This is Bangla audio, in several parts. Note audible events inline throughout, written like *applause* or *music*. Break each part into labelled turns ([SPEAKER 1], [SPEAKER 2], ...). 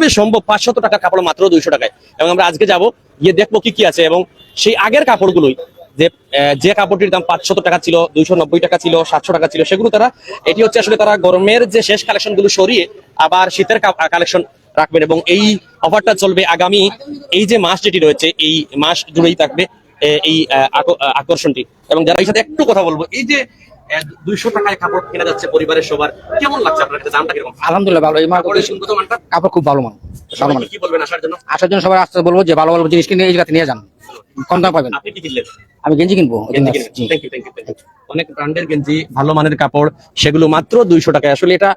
[SPEAKER 1] কীভাবে সম্ভব পাঁচশত টাকার কাপড় মাত্র দুইশো টাকায়? এবং আমরা আজকে যাব, গিয়ে দেখব কি কি আছে। এবং সেই আগের কাপড়গুলোই, যে যে কাপড়টির দাম পাঁচশত টাকা ছিল, দুইশো নব্বই টাকা ছিল, সাতশো টাকা ছিল, সেগুলো তারা, এটি হচ্ছে আসলে তারা গরমের যে শেষ কালেকশনগুলো সরিয়ে আবার শীতের কালেকশন রাখবেন। এবং এই অফারটা চলবে আগামী এই যে মাস যেটি রয়েছে, এই মাস জুড়েই থাকবে এই আকর্ষণটি। এবং যারা এই সাথে একটু কথা বলব, এই যে দুইশো টাকায় কাপড় কেনা যাচ্ছে পরিবারের সবার। কেমন লাগছে আপনার কাছে? দামটা কীরকম?
[SPEAKER 2] আলহামদুলিল্লাহ ভালো। এই মাল
[SPEAKER 1] কাপড়ের গুণগত মানটা?
[SPEAKER 2] কাপড় খুব ভালো মান ভালো মান
[SPEAKER 1] কি বলবেন আসার জন্য?
[SPEAKER 2] আসার জন্য সবাই আসতে বলব যে ভালো ভালো জিনিস কিনে এই জায়গাতে নিয়ে যান। কম দাম পাবেন।
[SPEAKER 1] আপনি কি কিনলেন?
[SPEAKER 2] আমি গেঞ্জি কিনবো.
[SPEAKER 1] অনেক ব্র্যান্ডের গেঞ্জি ভালো মানের কাপড় সেগুলো মাত্র দুইশো টাকায়। আসলে এটা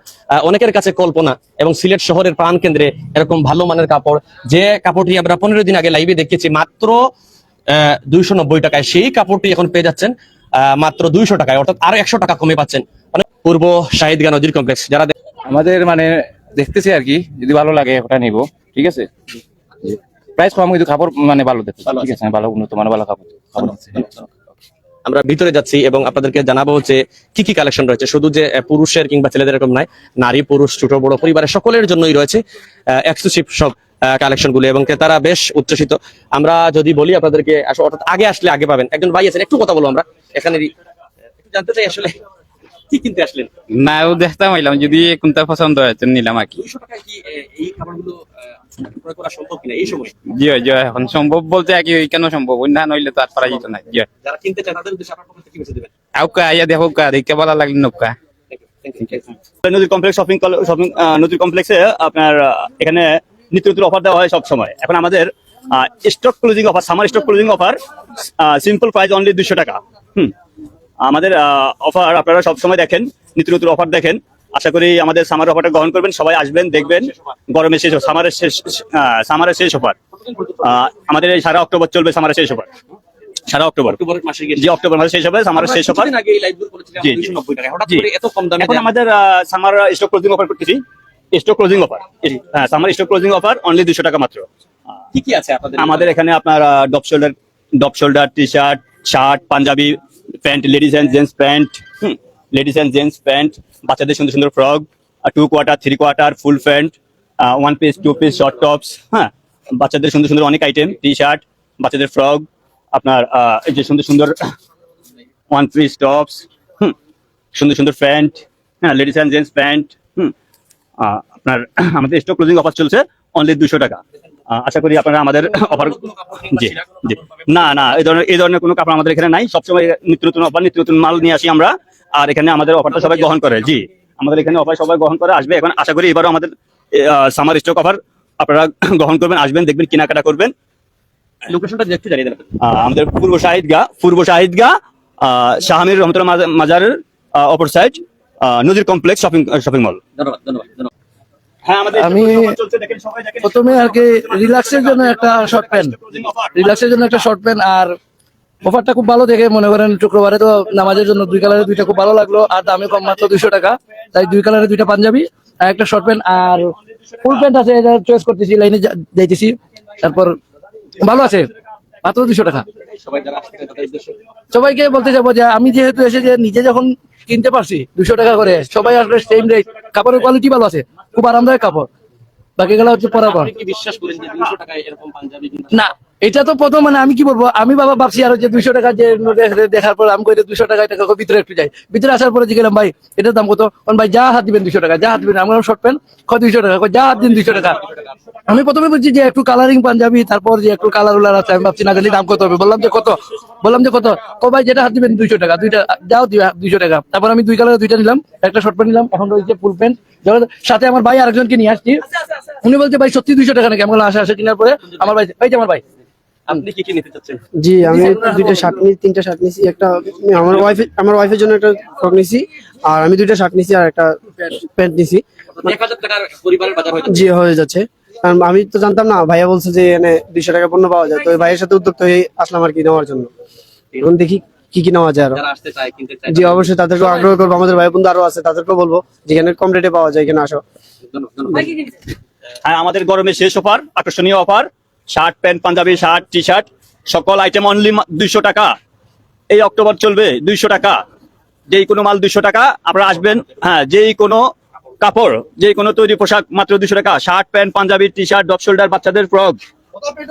[SPEAKER 1] অনেকের কাছে কল্পনা এবং সিলেট শহরের প্রাণ কেন্দ্রে এরকম ভালো মানের কাপড়। যে কাপড়টি আমরা পনেরো দিন আগে লাইভে দেখেছি মাত্র দুইশো নব্বই টাকায়। সেই কাপড়টি এখন পেয়ে যাচ্ছেন মাত্র দুইশো টাকায় অর্থাৎ আরও একশো টাকা কমে পাচ্ছেন। অনেক পূর্ব শাহিদগা নদীর কমপ্লেক্স যারা
[SPEAKER 3] আমাদের মানে দেখতেছি আর কি যদি ভালো লাগে ওটা নিব ঠিক আছে? প্রাইস কম কিন্তু কাপড় মানে ভালো দেখতে ঠিক আছে। ভালো উন্নত মানের ভালো কাপড় কাপড়
[SPEAKER 1] আমরা ভিতরে যাচ্ছি এবং আপনাদেরকে জানাব যে কি কি কালেকশন রয়েছে। শুধু যে পুরুষের কিংবা ছেলেদের এরকম নয় নারী পুরুষ ছোট বড় পরিবারের সকলের জন্যই রয়েছে এক্সক্লুসিভ সব কালেকশনগুলো এবং তারা বেশ উচ্ছ্বসিত। আমরা যদি বলি আপনাদেরকে অর্থাৎ আগে আসলে আগে পাবেন। একজন ভাই আছেন একটু কথা বলব আমরা। এখানে জানতে চাই আসলে কি কিনতে আসলেন?
[SPEAKER 4] না ও দেখতাম হইলাম যদি কোনটা পছন্দ হয় নিলাম আর কি।
[SPEAKER 1] এই খাবারগুলো করা সম্ভব কিনা? এই সময়
[SPEAKER 4] জি জি এখন সম্ভব বলতে আর কি কেন সম্ভব? অন্য নইলে তো আর পারা যেত না। জি
[SPEAKER 1] যারা কিনতে চায় তাদের উদ্দেশ্যে আপনার পক্ষ থেকে কি মেসেজ দেবেন?
[SPEAKER 4] আউকা আইয়া দেখো কা দেখতে ভালো লাগলে নৌকা.
[SPEAKER 5] নদীর কমপ্লেক্স শপিং শপিং নদীর কমপ্লেক্সে আপনার এখানে নিত্য নতুন অফার দেওয়া হয় সব সময়। এখন আমাদের stock closing offer summer stock closing offer simple price only দুশো টাকা। হুম। আমাদের অফার আপনারা সব সময় দেখেন নিত্য নতুন অফার দেখেন। আশা করি আমাদের সামার অফারটা গ্রহণ করবেন সবাই আসবেন দেখবেন। গরমের শেষ সামারের শেষ সামারের শেষ অফার আমাদের এই সারা অক্টোবর চলবে সামারের শেষ অফার সারা অক্টোবর। জি অক্টোবর মাসে শেষ হবে শেষ অফার জি, জি।
[SPEAKER 1] 290 টাকা। হঠাৎ
[SPEAKER 5] জি।
[SPEAKER 1] করে এত কম দামে
[SPEAKER 5] এখন আমাদের সামার স্টক ক্লোজিং অফার করতেছি। স্টক ক্লোজিং অফার হ্যাঁ summer stock closing offer only দুশো টাকা মাত্র।
[SPEAKER 1] কি কি আছে আপনাদের
[SPEAKER 5] আমাদের এখানে আপনার drop shoulder drop shoulder T shirt shirt Punjabi pant ladies and gents pant ladies and gents pant বাচ্চাদের সুন্দর সুন্দর frock two quarter three quarter full pant one piece two piece short tops হ্যাঁ বাচ্চাদের সুন্দর সুন্দর অনেক আইটেম টি শার্ট বাচ্চাদের ফ্রক আপনার এই যে সুন্দর সুন্দর ওয়ান পিস টপস হুম সুন্দর সুন্দর প্যান্ট হ্যাঁ লেডিস অ্যান্ড জেন্টস প্যান্ট আপনার *clears throat* আমাদের স্টক ক্লোজিং অফার চলছে অনলি দুশো টাকা। আশা করি আপনারা আমাদের অফার জি জি। না না এই ধরনের এই ধরনের কোনো কাপড় আমাদের এখানে নাই। সবসময় নিত্য নতুন অফার নিত্য নতুন মাল নিয়ে আসি আমরা। আর এখানে আমাদের অফারটা সবাই গ্রহণ করে জি। আমাদের এখানে অফার সবাই গ্রহণ করে আসবে। এখন আশা করি এবারও আমাদের সামার স্টক অফার আপনারা *clears throat* গ্রহণ করবেন আসবেন দেখবেন কেনাকাটা করবেন।
[SPEAKER 1] লোকেশনটা একটু জানিয়ে দেন
[SPEAKER 5] আহ, আমাদের পূর্ব শাহিদগা পূর্ব শাহিদগা আহ, শাহামির রহমতুল্লাহ মাজারের অপর সাইড নদীর কমপ্লেক্স শপিং শপিং মল
[SPEAKER 1] ধন্যবাদ ধন্যবাদ ধন্যবাদ।
[SPEAKER 5] হ্যাঁ আমাদের
[SPEAKER 6] আমি
[SPEAKER 5] offer চলছে, দেখেন, সবাই দেখেন।
[SPEAKER 6] প্রথমে আর কি রিল্যাক্সের জন্য একটা শর্ট প্যান্ট রিল্যাক্সের জন্য একটা শর্ট প্যান্ট আর অফারটা খুব ভালো দেখে মনে করেন শুক্রবারে তো নামাজের জন্য দুই কালারের দুইটা খুব ভালো লাগল আর দামে কম মাত্র দুইশো টাকা। তাই দুই কালারের দুইটা পাঞ্জাবি আর একটা শর্ট প্যান্ট আর ফুল প্যান্ট আছে এটা চয়েস করতেছি লাইনে যাইতেছি। তারপর ভালো আছে মাত্র দুইশো টাকা। সবাইকে বলতে যাব যে আমি যেহেতু এসে যে নিজে যখন কিনতে পারছি দুশো টাকা করে সবাই আসলে সেম রেট কাপড়ের কোয়ালিটি ভালো আছে খুব আরামদায়ক কাপড়। বাকি গেলা হচ্ছে পরার পর
[SPEAKER 1] আপনি কি বিশ্বাস করেন যে 200 টাকায় এরকম পাঞ্জাবি
[SPEAKER 6] না। এটা তো প্রথম মানে আমি কি বলব, আমি বাবা ভাবছি আরও যে দুইশো টাকা যে দেখার পর আমি কই দুশো টাকা টাকা ভিতরে একটু যাই। ভিতরে আসার পরে জিগেলাম ভাই, এটার দাম কত? কারণ ভাই, যা হাত দিবেন দুশো টাকা, যা হাত দিবেন, আমার শর্ট প্যান্ট, কয় দুইশো টাকা যা হাত দিন দুইশো টাকা। আমি প্রথমে বলছি যে একটু কালারিং পাঞ্জাবি, তারপর যে একটু কালার উলার আছে, আমি ভাবছি, না জানি দাম কত হবে? বললাম যে, কত? বললাম যে, কত? কো ভাই, যেটা হাত দিবেন দুইশো টাকা, দুইটা, যাও দিবে দুইশো টাকা। তারপর আমি দুই কালার দুইটা নিলাম, একটা শর্ট প্যান্ট নিলাম, এখন রয়েছে ফুল প্যান্ট সাথে আমার ভাই আরেকজনকে নিয়ে আসছি। উনি বলছে, ভাই, সত্যি দুইশো টাকা নাকি? আমি বললাম, আসা আসা। কেনার পরে আমার ভাই যে আমার ভাই।
[SPEAKER 1] আপনি কি কি নিতে চাচ্ছেন?
[SPEAKER 7] জি আমি দুইটা শার্ট নিয়েছি তিনটা শার্ট নিয়েছি একটা আমার ওয়াইফ আমার ওয়াইফের জন্য একটা ফ্রক নিয়েছি আর আমি দুইটা শার্ট নিয়েছি আর একটা প্যান্ট নিয়েছি
[SPEAKER 1] 1000 টাকার পরিবারের বাজার
[SPEAKER 7] জি হয়ে যাচ্ছে। কারণ আমি তো জানতাম না ভাইয়া বলছে যে এখানে দুইশো টাকা পণ্য পাওয়া যায় তো ভাইয়ের সাথে উদ্যোক্ত হয়ে আসলাম আর কি নেওয়ার জন্য। এখন দেখি কি কি নেওয়া যায় আরও।
[SPEAKER 1] যারা আসতে চায় কিনতে চায়
[SPEAKER 7] জি অবশ্যই তাদেরকে আগ্রহ করব আমাদের ভাই বন্ধু আরও আছে তাদেরকেও বলব যেখানে কম রেটে পাওয়া যায় এখানে আসো।
[SPEAKER 5] হ্যাঁ আমাদের গরমে শেষ অফার আকর্ষণীয় offer shirt pant Punjabi shirt T shirt সকল আইটেম অনলি দুইশো টাকা। এই অক্টোবর চলবে দুইশো টাকা। যেই কোনো মাল দুইশো টাকা আপনারা আসবেন হ্যাঁ যেই কোনো কাপড় যে কোনো তৈরি পোশাক মাত্র দুশো টাকা। Shirt pant Punjabi T shirt drop shoulder বাচ্চাদের frock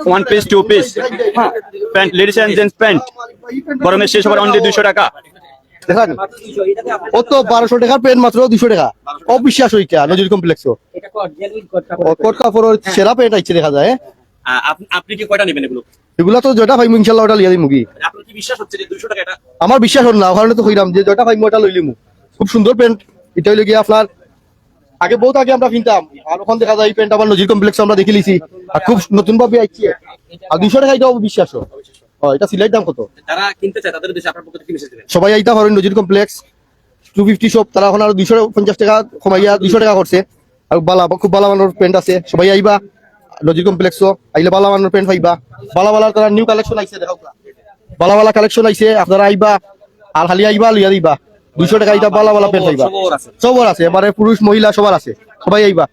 [SPEAKER 5] one piece two piece pant ladies and gents pant. গরমের শেষ হবার অনলি দুশো টাকা।
[SPEAKER 8] দেখেন ও তো বারোশো টাকার পেন মাত্র দুশো টাকা। অবিশ্বাস নজরুল কমপ্লেক্স কোট সেরা আইছে দেখা যায়
[SPEAKER 1] আপ- আপনি কি কয়টা নেবেন এগুলো?
[SPEAKER 8] এগুলা তো যেটা ভাই ইনশাল্লাহ ওটা লিয়া
[SPEAKER 1] আপনার কি বিশ্বাস হচ্ছে যে দুইশো টাকা এটা?
[SPEAKER 8] আমার বিশ্বাস হল না ওখানে তো কইলাম যে যেটা ভাই ওটা খুব সুন্দর পেন্ট এটা হইলে গিয়ে আপনার আগে বহুত আগে আমরা কিনতাম আর ওখান দেখা যায় এই পেন্ট আবার নজির কমপ্লেক্স আমরা দেখে লিছি আর খুব নতুন ভাবে আইছে। আর দুইশো টাকা এটাও বিশ্বাস হয় এটা সিলাই দাম কত?
[SPEAKER 1] যারা কিনতে চায় তাদের দেশে আপনার পক্ষ থেকে মেসেজ দেবেন?
[SPEAKER 8] সবাই আইতা পারেন নজির কমপ্লেক্স টু ফিফটি শপ তারা এখন আর দুইশো পঞ্চাশ টাকা কমাইয়া দুইশো টাকা করছে। আর বালা খুব বালা মানের পেন্ট আছে সবাই আইবা। নজির কমপ্লেক্স আইলে বালা মানের পেন্ট পাইবা। বালা বালার তারা নিউ কালেকশন আইছে দেখাও বালা বালা কালেকশন আইছে আপনারা আইবা আর খালি আইবা লিয়া দিবা। দুইশো টাকা এটা বালা বালা পেন্ট পাইবা।
[SPEAKER 1] সবর আছে।
[SPEAKER 8] সবার আছে এবারে পুরুষ মহিলা সবার আছে। সবাই আইবা।